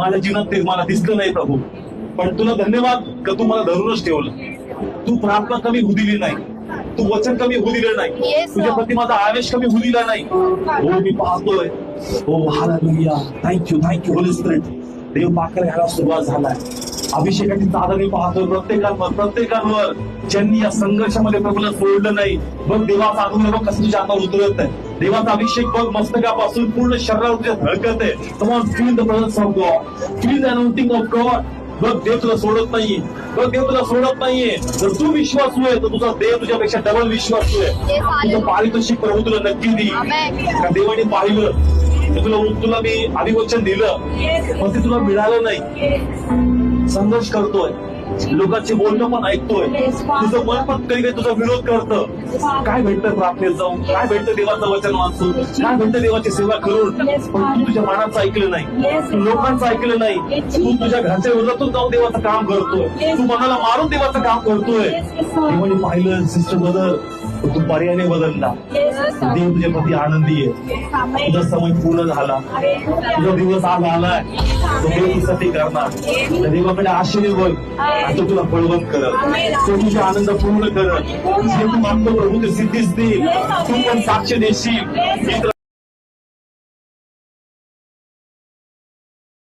माझ्या जीवनात ते मला दिसलं नाही प्रभू. पण तुला धन्यवाद का तू मला धरूनच ठेवलं? तू प्रार्थना कमी होऊ दिली नाही. तू वचन कमी होऊ दिलं नाही. तुझ्या. प्रती माझा आवेश कमी होऊ दिला नाही. हो मी पाहतोय. हो hallelujah. Thank you thank you holy spirit देव पाकर घ्यायला सुरुवात झालाय. अभिषेकाची चादर मी पाहतोय प्रत्येकांवर प्रत्येकांवर ज्यांनी या संघर्षामध्ये प्रभूला सोडलं नाही बघ देवाचा अनुभव बघ कसं तुझ्या अंगावर उतरत आहे. देवाचा अभिषेक बघ मस्तकापासून पूर्ण शरीरावर तुझ्या धडकत आहे come on feel the presence of God feel the anointing of God बघ देव तुला सोडत नाहीये. बघ देव तुला सोडत नाहीये. जर तू विश्वासू आहे तर तुझा देव तुझ्यापेक्षा डबल विश्वासू आहे. तुझं पारितोषिक प्रभू तुला नक्की देईल. देवाने पाहिलं. तुला तुला मी अभिवचन दिलं. पण ते तुला मिळालं नाही. संघर्ष करतोय. लोकांची बोलणं पण ऐकतोय. तुझं मन पण कधी कधी तुझा विरोध करतं. काय भेटतं प्रार्थनेत जाऊन? काय भेटतं देवाचं वचन वाचून? काय भेटतं देवाची सेवा करून? पण तू तुझ्या मनाचं ऐकलं नाही. तू लोकांचं ऐकलं नाही. तू तुझ्या घरच्या विरोधातून जाऊन देवाचं काम करतोय. तू मनाला मारून देवाचं काम करतोय. पाहिलं सिस्टर बदल. तू पर्याने बदलला. देव तुझ्या प्रती आनंदी आहे. तुझा समय पूर्ण झाला. तुझा दिवस आज आलाय. तो देव तुझ्यासाठी करणार देवाकडे आश्चर्य बोल तो तुला बळवत करत तो तुझा आनंद पूर्ण करत जे तू मागतो प्रभू ते सिद्धीच देईल. तू पण साक्ष देशील.